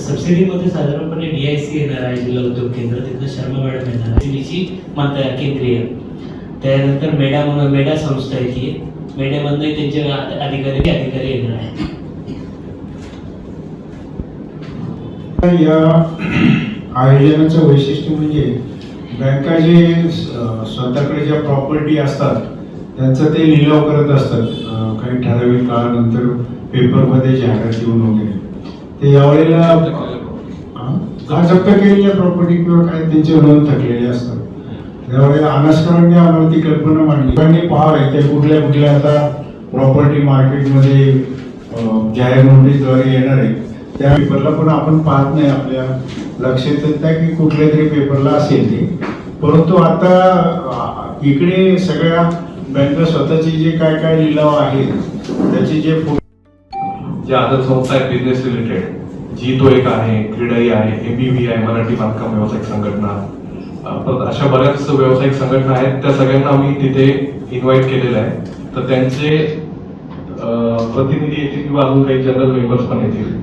सबसिडीमध्ये साधारणपणे डीआयसी येणार आहे जिल्हा उद्योग केंद्र. तिथं शर्मा मॅडम येणार आहे. तिची माता केंद्रीय. त्यानंतर मेडा म्हणून मेडा संस्था आहे ती. मेड्यामधनं त्यांचे अधिकारी अधिकारी येणार आहे या आयोजनाचं वैशिष्ट्य म्हणजे बँका जे स्वतःकडे ज्या प्रॉपर्टी असतात त्यांचा ते लिलाव करत असतात. काही ठराविक काळानंतर पेपरमध्ये जाहिरात देऊन वगैरे. ते यावेळेला हा? जप्त केलेल्या प्रॉपर्टी किंवा काही त्यांचे नोंद थकलेले असतात. त्यावेळेला अनास्करांनी आम्हाला ती कल्पना मांडली. त्यांनी पाहावे ते कुठल्या कुठल्या आता प्रॉपर्टी मार्केटमध्ये जाहीर नोटीसद्वारे येणार आहे त्या पेपरला पण आपण पाहत नाही आपल्या लक्षात येत नाही की कुठल्या तरी पेपरला असेल ते. परंतु आता इकडे सगळ्या बँका स्वतःचे जे काय काय लिलाव आहेत त्याचे जे जे ज्या संस्था आहेत बिझनेस रिलेटेड जी तो एक आहे क्रीडाई आहे एबीव्ही आहे मराठी बांधकाम व्यावसायिक संघटना. परत अशा बऱ्याच व्यावसायिक संघटना आहेत त्या सगळ्यांना आम्ही तिथे इन्व्हाइट केलेलं आहे. तर त्यांचे प्रतिनिधी येतील किंवा अजून काही जनरल मेंबर्स पण येतील.